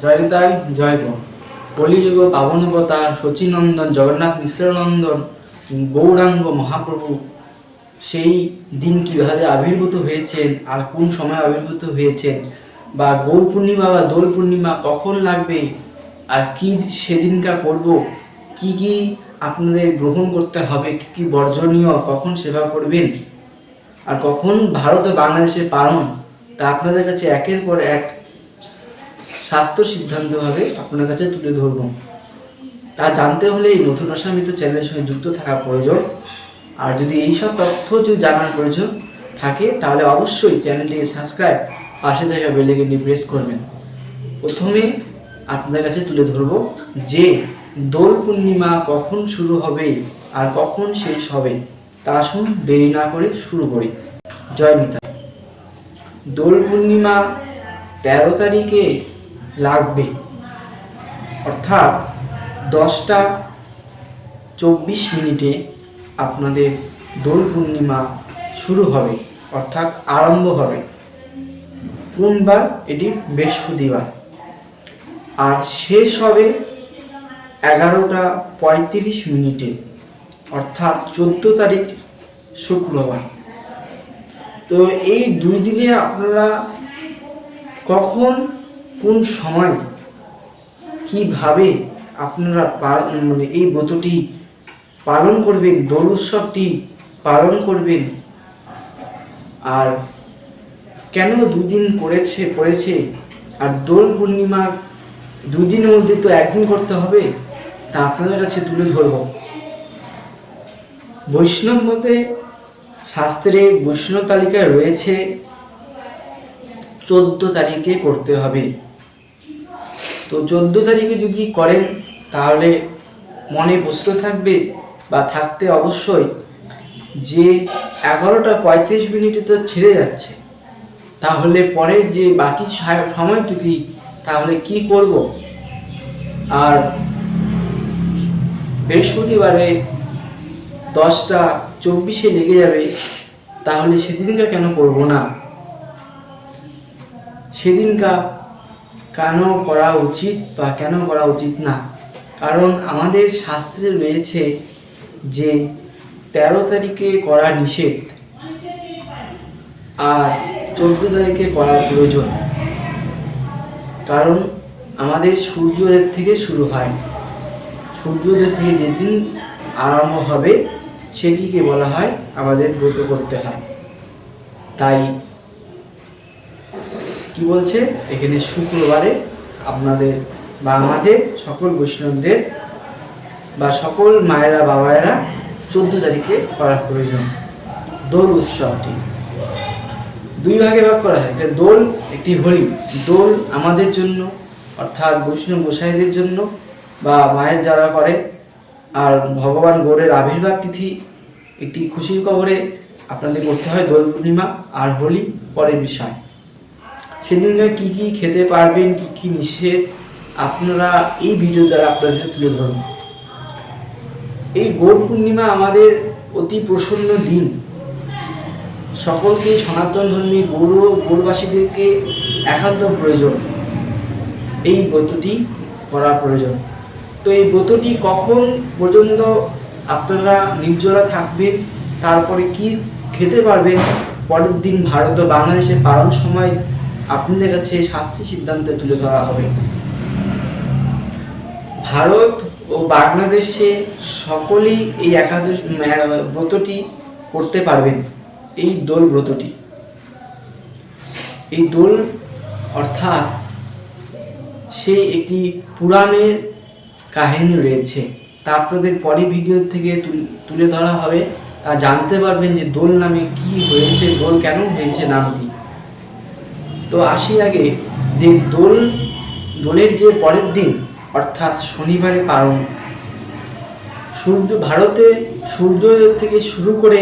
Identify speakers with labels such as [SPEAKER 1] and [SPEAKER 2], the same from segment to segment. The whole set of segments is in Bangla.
[SPEAKER 1] জয় নিতাই জয় গো। কলিযুগ পাবনবতার শচীনন্দন, জগন্নাথ মিশ্রানন্দন গৌরাঙ্গ মহাপ্রভু, সেই দিন কীভাবে আবির্ভূত হয়েছেন, আর কোন সময় আবির্ভূত হয়েছেন, বা গৌর পূর্ণিমা বা দোল পূর্ণিমা কখন লাগবে, আর কি সেদিনকা করব কি কি আপনাদের গ্রহণ করতে হবে, কি কি বর্জনীয়, কখন সেবা করবেন, আর কখন ভারত ও বাংলাদেশের পালন, তা আপনাদের কাছে একের পর এক স্বাস্থ্য সিদ্ধান্তভাবে আপনার কাছে তুলে ধরব। তা জানতে হলে এই নতুন আসামিত চ্যানেলের সঙ্গে যুক্ত থাকা প্রয়োজন। আর যদি এইসব তথ্য যদি জানার প্রয়োজন থাকে, তাহলে অবশ্যই চ্যানেলটিকে সাবস্ক্রাইব, পাশে থাকা বেলেকেনটি প্রেস করবেন। প্রথমে আপনাদের কাছে তুলে ধরব যে দোল পূর্ণিমা কখন শুরু হবে আর কখন শেষ হবে। তা আসুন দেরি না করে শুরু করি। জয় নিতা দোল পূর্ণিমা তেরো তারিখে লাগবে। অর্থাৎ দশটা চব্বিশ মিনিটে আপনাদের দোল পূর্ণিমা শুরু হবে, অর্থাৎ আরম্ভ হবে। কোন বার এটি বৃহস্পতিবার। আর শেষ হবে এগারোটা পঁয়ত্রিশ মিনিটে, অর্থাৎ চোদ্দ তারিখ শুক্রবার। তো এই দুই দিনে আপনারা কখন কোন সময় কীভাবে আপনারা মানে এই ব্রতটি পালন করবেন, দোল উৎসবটি পালন করবেন? আর কেন দুদিন করেছে, পড়েছে? আর দোল পূর্ণিমা দুই দিনের মধ্যে তো একদিন করতে হবে, তা আপনাদের কাছে তুলে ধরব। বৈষ্ণব মতে শাস্ত্রে বৈষ্ণব তালিকায় রয়েছে, চোদ্দ তারিখে করতে হবে। তো চোদ্দ তারিখে যদি করেন, তাহলে মনে প্রশ্ন থাকবে বা থাকতে অবশ্যই যে এগারোটা পঁয়ত্রিশ মিনিটে তো ছেড়ে যাচ্ছে। তাহলে পরের যে বাকি সময়টুকি, তাহলে কি করব? আর বৃহস্পতিবারে দশটা চব্বিশে লেগে যাবে, তাহলে সেদিনটা কেন করব না? সেদিনকা কেন করা উচিত বা কেন করা উচিত না? কারণ আমাদের শাস্ত্রে রয়েছে যে তেরো তারিখে করা নিষেধ আর চোদ্দ তারিখে করা প্রয়োজন। কারণ আমাদের সূর্যোদয় থেকে শুরু হয়। সূর্যোদয় থেকে যেদিন আরম্ভ হবে, সেটিকে বলা হয় আমাদের ব্রত করতে হয়। তাই কি বলছে? এখানে শুক্রবারে আপনাদের বা আমাদের সকল বৈষ্ণবদের বা সকল মায়েরা, বাবায়েরা চোদ্দ তারিখে করা প্রয়োজন। দোল উৎসবটি। দুই ভাগে ভাগ করা হয়। একটা দোল, একটি হোলি। দোল আমাদের জন্য, অর্থাৎ বৈষ্ণব গোসাইদের জন্য বা মায়ের যারা করে, আর ভগবান গৌরের আবির্ভাব তিথি, একটি খুশির খবরে আপনাদের করতে হয় দোল পূর্ণিমা আর হোলি পরের বিষয়। সেদিনকার কি কি খেতে পারবেন, কি কি নিষেধ, আপনারা এই ভিডিও দ্বারা আপনাদের তুলে ধরুন এই গৌর পূর্ণিমা আমাদের অতি প্রসন্ন দিন। সকলকে সনাতন ধর্মী গৌর, গৌরবাসীদেরকে একান্ত প্রয়োজন। এই ব্রতটি করা প্রয়োজন। তো এই ব্রতটি কখন পর্যন্ত আপনারা নির্জলা থাকবেন, তারপরে কি খেতে পারবেন, পরের দিন ভারত ও বাংলাদেশের পালন সময় আপনাদের কাছে শাস্তি সিদ্ধান্ত তুলে ধরা হবে। ভারত ও বাংলাদেশে সকলেই এই একাদশ ব্রতটি করতে পারবেন। এই দোল ব্রতটি। এই দোল অর্থাৎ সেই একটি পুরাণের কাহিনী রয়েছে। তা আপনাদের পরে ভিডিও থেকে তুল- তুলে ধরা হবে। তা জানতে পারবেন যে দোল নামে কি হয়েছে, দোল কেন হয়েছে নামটি। তো আসি আগে যে দোল, দোলের যে পরের দিন, অর্থাৎ শনিবারে পালন। সূর্য, ভারতে সূর্যোদয় থেকে শুরু করে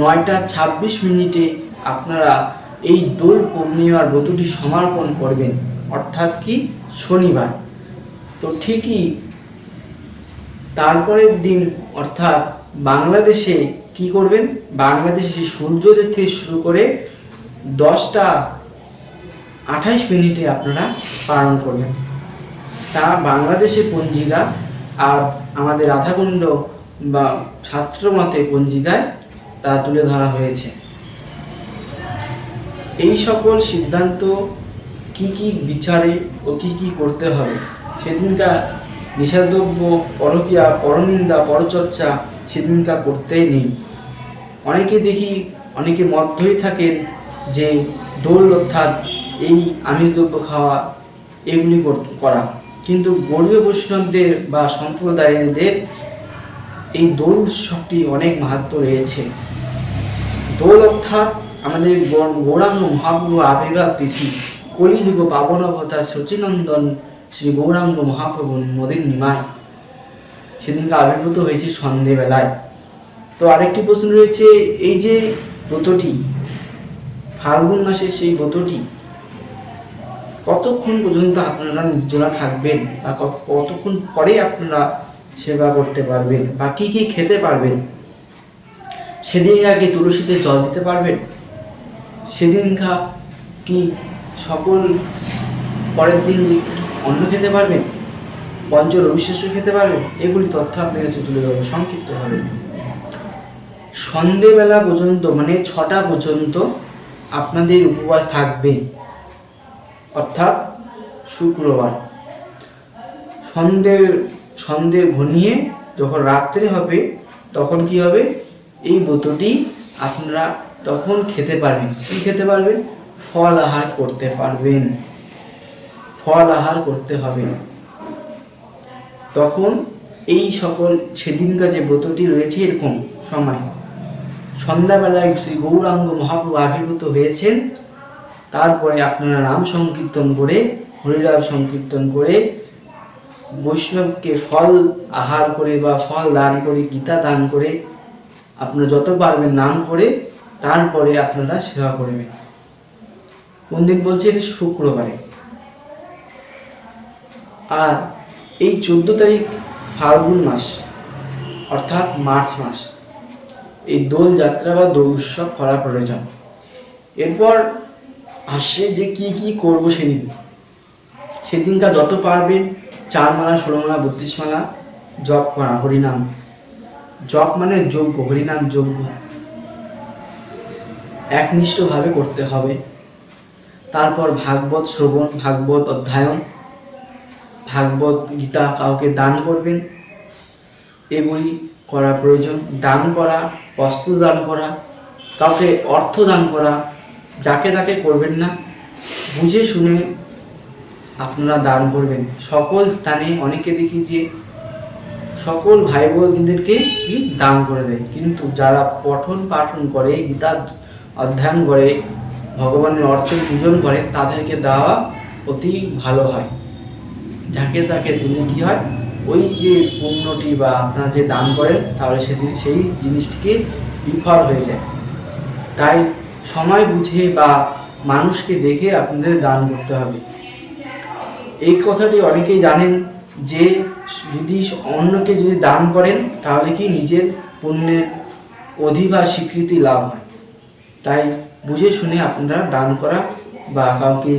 [SPEAKER 1] নয়টা ছাব্বিশ মিনিটে আপনারা এই দোল পূর্ণিমার ব্রতটি সমর্পণ করবেন, অর্থাৎ কি? শনিবার। তো ঠিকই তারপরের দিন, অর্থাৎ বাংলাদেশে কি করবেন? বাংলাদেশে সূর্যোদয় থেকে শুরু করে দশটা আঠাইশ মিনিটে আপনারা পালন করবেন। তা বাংলাদেশে পঞ্জিকা আর আমাদের রাধাকুণ্ড বা শাস্ত্র মতে পঞ্জিকায় তা তুলে ধরা হয়েছে। এই সকল সিদ্ধান্ত কি কি বিচারে ও কি কি করতে হবে? সেদিনকার নিষেধব্য পরকিয়া, পরনিন্দা, পরচর্চা সেদিনকার করতেই নেই। অনেকে দেখি, অনেকে মধ্যই থাকেন যে দোল অর্থাৎ এই আমিষ দ্রব্য খাওয়া এগুলি করা কিন্তু গৌরীয় বৈষ্ণবদের বা সম্প্রদায়দের এই দোল উৎসবটি অনেক মাহাত্ম রয়েছে। দোল অর্থাৎ আমাদের গৌরাঙ্গ মহাপ্রভু আবির্ভাব তিথি। কলিযুগ পাবন অবতার সচিনন্দন শ্রী গৌরাঙ্গ মহাপ্রভু নদীর নিমায়। সেদিনকে আবির্ভূত হয়েছে সন্ধেবেলায়। তো আরেকটি প্রশ্ন রয়েছে, এই যে ব্রতটি, ফাল্গুন মাসের সেই ব্রতটি কতক্ষণ পর্যন্ত আপনারা নির্জলা থাকবেন বা কত- কতক্ষণ পরে আপনারা সেবা করতে পারবেন বা কি কি খেতে পারবেন? সেদিন আগে তুলসীতে জল দিতে পারবেন? সেদিনকা কি সকল পরের দিন অন্ন খেতে পারবেন? পঞ্চ রবিশেষ খেতে পারবেন? এগুলি তথ্য আপনার কাছে তুলে ধরবো। সংক্ষিপ্তভাবে সন্ধেবেলা পর্যন্ত মানে ছটা পর্যন্ত আপনাদের উপবাস থাকবে। অর্থাৎ শুক্রবার। সন্ধ্যের, সন্ধ্যে ঘনিয়ে যখন রাত্রে হবে, তখন কি হবে? এই ব্রতটি আপনারা তখন খেতে পারবেন। কি খেতে পারবেন? ফল আহার করতে পারবেন। ফল আহার করতে হবে। তখন এই সকল সেদিনকার যে ব্রতটি রয়েছে এরকম সময়। সন্ধ্যাবেলায় শ্রী গৌরাঙ্গ মহাপ্রভু আবির্ভূত হয়েছেন। তারপরে আপনারা নাম সংকীর্তন করে হরিরাম সংকীর্তন করে, বৈষ্ণবকে ফল আহার করে বা ফল দান করে, গীতা দান করে, আপনারা যত পারবেন নাম করে, তারপরে আপনারা সেবা করবেন দিন বলছে এটা শুক্রবারে। আর এই চোদ্দ তারিখ ফাল্গুন মাস, অর্থাৎ মার্চ মাস, এই দোল যাত্রা বা দোল উৎসব করা প্রয়োজন। এরপর আসছে যে কি কি করব সেদিন। সেদিনটা যত পারবেন, চার মালা, ষোলো মালা, বত্রিশ মালা, জপ করা, হরিনাম। জপ মানে যজ্ঞ, হরিনাম, যজ্ঞ। একনিষ্ঠভাবে করতে হবে। তারপর ভাগবত শ্রবণ, ভাগবত অধ্যয়ন, ভাগবত গীতা কাউকে দান করবেন। এগুলি করা প্রয়োজন। দান করা, বস্ত্র দান করা, কাউকে অর্থ দান করা যাকে তাকে করবেন না, বুঝে শুনে আপনারা দান করবেন। সকল স্থানে অনেকে দেখি যে সকল ভাই বোনদেরকে কি দান করে দেয়। কিন্তু যারা পঠন পাঠন করে, গীতা অধ্যয়ন করে, ভগবানের অর্চন পূজন করে, তাদেরকে দেওয়া অতি ভালো হয়। যাকে তাকে দিলে কি হয়? ওই যে পুণ্যটি বা আপনারা যে দান করেন, তাহলে সেদিন সেই জিনিসটিকে বিফল হয়ে যায়। তাই সময় বুঝে বা মানুষকে দেখে আপনাদের দান করতে হবে। এই কথাটি অনেকেই জানেন যে, যদি অন্যকে যদি দান করেন, তাহলে কি নিজের পুণ্যের অধি বা স্বীকৃতি লাভ হয়? তাই বুঝে শুনে আপনারা দান করা বা কাউকে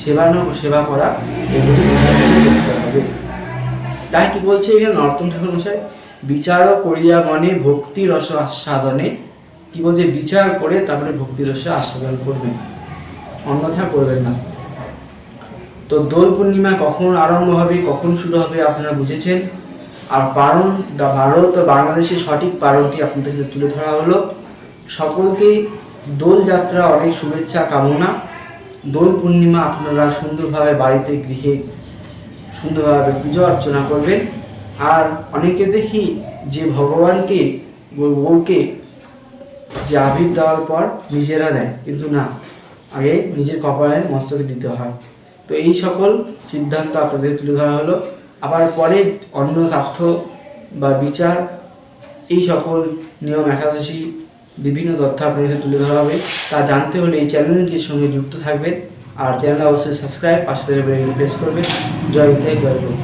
[SPEAKER 1] সেবা ন সেবা করা, এগুলি করতে হবে। তাই কি বলছে এখানে নর্তন ঠাকুর মশাই বিচার করিয়া মনে ভক্তি রস আস্বাদনে কি বলছে বিচার করে তারপরে ভক্তি রসে আস্বাদন করবেন অন্যথা করবেন না। তো দোল পূর্ণিমা কখন আরম্ভ হবে, কখন শুরু হবে, আপনারা বুঝেছেন? আর পারণ ভারত ও বাংলাদেশের সঠিক পারণটি আপনাদের তুলে ধরা হলো। সকলকে দোল যাত্রা অনেক শুভেচ্ছা, কামনা। দোল পূর্ণিমা আপনারা সুন্দরভাবে বাড়িতে গৃহে সুন্দরভাবে পুজো অর্চনা করবেন। আর অনেকে দেখি যে ভগবানকে বউকে যে আবির দেওয়ার পর নিজেরা দেয় কিন্তু না, আগে নিজের কপালে মস্তকে দিতে হয়। তো এই সকল সিদ্ধান্ত আপনাদের তুলে ধরা হলো। আবার পরে অন্য স্বাস্থ্য বা বিচার, এই সকল নিয়ম একাদশী, বিভিন্ন তথ্য আপনাদের তুলে ধরা হবে। তা জানতে হলে এই চ্যানেলটির সঙ্গে যুক্ত থাকবেন। আর চ্যানেল অবশ্যই সাবস্ক্রাইব, পাশে প্রেস করবেন। জয় হিন্দ, জয় গুরু